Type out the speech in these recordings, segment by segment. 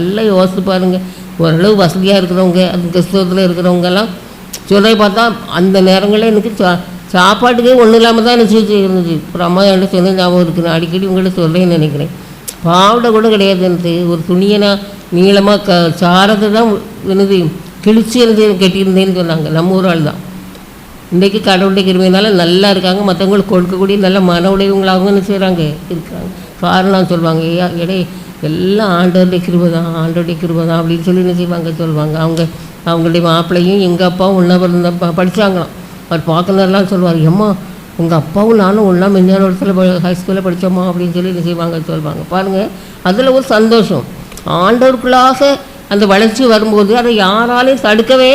நல்லா யோசித்து பாருங்கள் ஓரளவு வசதியாக இருக்கிறவங்க அந்த கிறிஸ்தவத்தில் இருக்கிறவங்கெல்லாம் சொல்கிறத பார்த்தா அந்த நேரங்களில் எனக்கு சா சாப்பாட்டுக்கே ஒன்றும் இல்லாமல் தான் எனக்கு இருந்துச்சு அப்புறம் அம்மா என்கிட்ட சொன்ன ஞாபகம் இருக்குது நான் அடிக்கடி உங்கள்கிட்ட சொல்கிறேன்னு நினைக்கிறேன். பாவடை கூட கிடையாது எனக்கு. ஒரு துணியை நான் நீளமாக க சாரத்தை தான் என்னது கிழிச்சு எனது கட்டியிருந்தேன்னு சொன்னாங்க. நம்ம ஒரு ஆள் தான் இன்றைக்கு கடவுளுடைய கிருமையினால நல்லா இருக்காங்க. மற்றவங்களுக்கு கொடுக்கக்கூடிய நல்ல மன உடையவங்களாகவும் என்ன செய்கிறாங்க இருக்கிறாங்க காரணம் சொல்லுவாங்க. இடையே எடே எல்லாம் ஆண்டோடைய கிருபை தான் ஆண்டவருடைய கிருபை தான் அப்படின்னு சொல்லி என்ன செய்வாங்க சொல்லுவாங்க அவங்க அவங்களுடைய மாப்பிள்ளையும் எங்கள் அப்பாவும் ஒன்றா பிறந்த படித்தாங்களாம் அவர் பார்க்கணும்லாம் சொல்லுவார் எம்மா உங்கள் அப்பாவும் நானும் ஒன்றா மெஞ்சான இடத்துல ஹை ஸ்கூலில் படித்தோமா அப்படின்னு சொல்லி என்ன செய்வாங்க சொல்லுவாங்க பாருங்கள் அதில் ஒரு சந்தோஷம். ஆண்டவருக்குள்ளாக அந்த வளர்ச்சி வரும்போது அதை யாராலையும் தடுக்கவே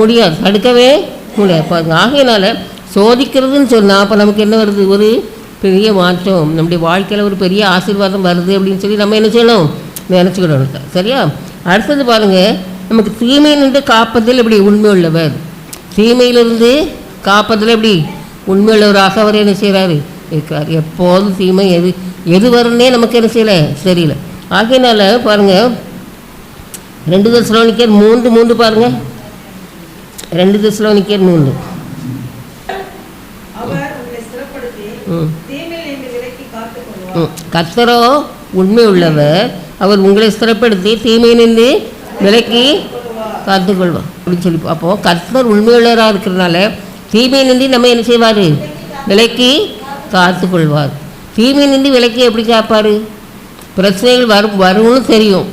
முடியாது. தடுக்கவே முடியாது. பாருங்க ஆகையினால சோதிக்கிறதுன்னு சொன்னால் அப்போ நமக்கு என்ன வருது? ஒரு பெரிய மாற்றம். நம்முடைய வாழ்க்கையில் ஒரு பெரிய ஆசீர்வாதம் வருது அப்படின்னு சொல்லி நம்ம என்ன செய்யணும்? நினச்சிக்கிடணும் சரியா? அடுத்தது பாருங்கள் நமக்கு தீமை நின்று காப்பதில் இப்படி உண்மை உள்ளவர்? தீமையிலிருந்து காப்பதில் எப்படி உண்மையுள்ளவராக அவர் என்ன செய்கிறாரு இருக்கார் எப்போதும் தீமை எது எது வரும்னே நமக்கு என்ன செய்யலை? தெரியல. ஆகையினால பாருங்கள் ரெண்டு தசலோனிக்கர் மூன்று மூன்று பாருங்க. ரெண்டு தசலோனிக்கர் மூன்று. ம் தீமையில் இருந்து விலக்கி காத்துக் கொள்வார் ம். கர்த்தரோ உண்மை உள்ளவர் அவர் உங்களை சிறப்படுத்தி நின்று விலக்கி காத்துக்கொள்வார். அப்படின்னு சொல்லி அப்போது கர்த்தர் உண்மையுள்ளவராக இருக்கிறனால நின்று நம்ம என்ன செய்வார்? விலக்கி காத்துக்கொள்வார். நின்று விலக்கி எப்படி காப்பார்? பிரச்சனைகள் வரும் வரும்னு தெரியும்.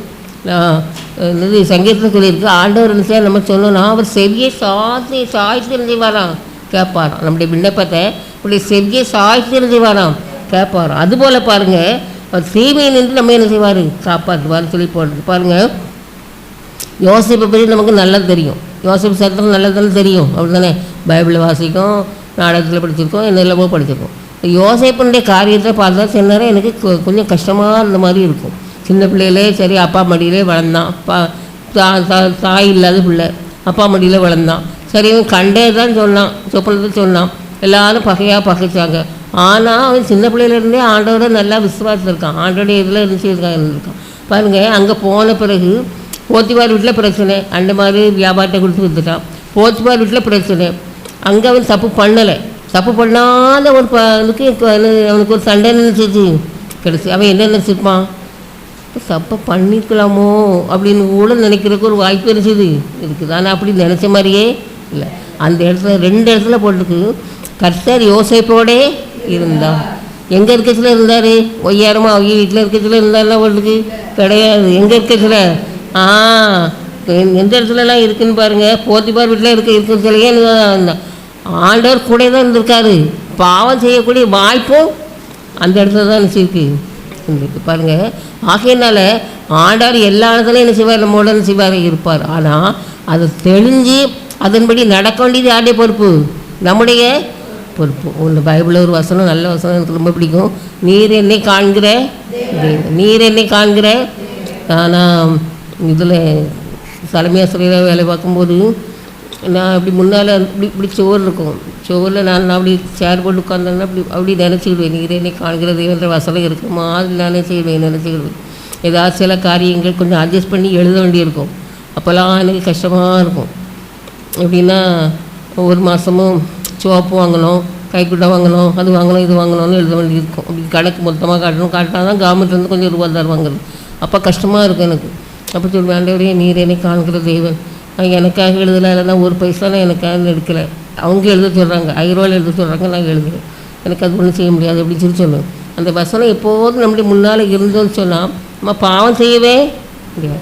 நான், என்னது சங்கீதத்தில் சொல்லியிருக்கு ஆண்டவர் என்ன செய்ய நம்ம சொல்லணும்னா அவர் செவியை சாத்தி சாய்த்து என்ன வரான் கேட்பாராம். நம்முடைய விண்ணப்பத்தை இப்படி செவியை சாய்த்து என்ன வரான் கேட்பாராம் அதுபோல் பாருங்கள் அவர் சீமையை நின்று நம்ம என்ன செய்வார்? காப்பாற்றுவார்னு சொல்லி போடுறது. பாருங்கள் யோசிப்பை பற்றி நமக்கு நல்லா தெரியும். யோசிப்பு சரித்திரம் நல்லதுன்னு தெரியும். அப்படிதானே பைபிளை வாசிக்கும் நாடகத்தில் படிச்சிருக்கோம் என்னெல்லாமோ படிச்சிருக்கோம். யோசிப்பனுடைய காரியத்தை பார்த்தா சில நேரம் எனக்கு கொஞ்சம் கஷ்டமாக இருந்த மாதிரி இருக்கும். சின்ன பிள்ளையிலே சரி அப்பா மடியிலே வளர்ந்தான். பா தா- தா- தாய் இல்லாத பிள்ளை. அப்பா மடியில் வளர்ந்தான். சரி கண்டே தான் சொன்னான். சொப்பனத்தை சொன்னான். எல்லாரும் பகையாக பகைச்சாங்க. ஆனால் அவன் சின்ன பிள்ளையிலேருந்தே ஆண்டோட நல்லா விசுவாசம் இருக்கான் ஆண்டோடைய இதில் இருந்துச்சிருக்கான் இருந்திருக்கான் பாருங்கள் அங்கே போன பிறகு போத்திவார் வீட்டில் பிரச்சனை. அந்த மாதிரி வியாபாரத்தை கொடுத்து வித்துட்டான். போத்திவார் வீட்டில் பிரச்சனை. அங்கே அவன் தப்பு பண்ணலை. தப்பு பண்ணாத ஒரு பனுக்கு அவனுக்கு ஒரு சண்டை நினச்சிச்சு. கிடச்சி அவன் என்ன நினச்சிருப்பான்? தப்பை பண்ணிக்கலாமோ? அப்படின்னு கூட நினைக்கிறதுக்கு ஒரு வாய்ப்பு இருந்துச்சு. இருக்குது ஆனால் அப்படி நினச்ச மாதிரியே இல்லை. அந்த இடத்துல ரெண்டு இடத்துல போட்டுருக்கு. கர்த்தர் யோசிப்போடே இருந்தார். எங்கே இருக்கச்சில் இருந்தார்? ஒய்யாரமாக அவங்க வீட்டில் இருக்கச்சில் இருந்தார்ல அவளுக்கு கிடையாது. எங்கே இருக்கச்சில் ஆ எந்த இடத்துலலாம் இருக்குன்னு பாருங்கள் போத்திப்பார் வீட்டில் இருக்க இருக்கிறதுலையே ஆண்டவர் கூட தான் இருந்திருக்காரு. பாவம் செய்யக்கூடிய வாய்ப்பும் அந்த இடத்துல தான் நினச்சிருக்கு இருக்கு பாருங்க. ஆகையினால ஆண்டார் எல்லா இடத்துலையும் என்ன செய்வார்? நம்மளோட என்ன செய்வார் இருப்பார். ஆனால் அதை தெளிஞ்சு அதன்படி நடக்க வேண்டியது யாருடைய பொறுப்பு? நம்முடைய பொறுப்பு. ஒன்று பைபிளில் ஒரு வசனம் நல்ல வசனம் எனக்கு ரொம்ப பிடிக்கும். நீர் என்னை காண்கிற நீர் என்னை காண்கிற. ஆனால் இதில் தலைமையாசிரியராக வேலை பார்க்கும்போது நான் அப்படி முன்னால் இப்படி இப்படி சுவர் இருக்கும். சுவரில் நான் நான் அப்படி சேர் போட்டு உட்காந்தேன்னா அப்படி அப்படி நினச்சிக்கிடுவேன். நீர் என்னை காண்கிறது என்ற வசனம் இருக்குமா அது நானே செய்வேன் நினச்சிக்கிடுவேன். ஏதாவது சில காரியங்கள் கொஞ்சம் அட்ஜஸ்ட் பண்ணி எழுத வேண்டியிருக்கும். அப்போல்லாம் எனக்கு கஷ்டமாக இருக்கும். எப்படின்னா ஒரு மாதமும் சோப்பு வாங்கணும் கைக்குட்டை வாங்கணும் அது வாங்கணும் இது வாங்கணும்னு எழுத வேண்டியிருக்கும். அப்படி கணக்கு மொத்தமாக காட்டணும். காட்டினா தான் கவர்மெண்ட்லேருந்து கொஞ்சம் ரூபா தருவாங்க அப்போ கஷ்டமாக இருக்கும் எனக்கு. அப்போ சொல்லி ஆண்டவரே நீர் என்னை காண்கிற தெய்வன். நான் எனக்காக எழுதலை இல்லைன்னா ஒரு பைசா நான் எனக்காக எடுக்கலை. அவங்க எழுத சொல்கிறாங்க ஐரோவில் எழுத சொல்கிறாங்க நான் எழுதுகிறேன் எனக்கு அது ஒன்றும் செய்ய முடியாது அப்படின்னு சொல்லி சொல்லுவேன். அந்த வசனம் எப்போதும் நம்முடைய முன்னால் இருந்தோன்னு சொன்னால் நம்ம பாவம் செய்யவே முடியாது.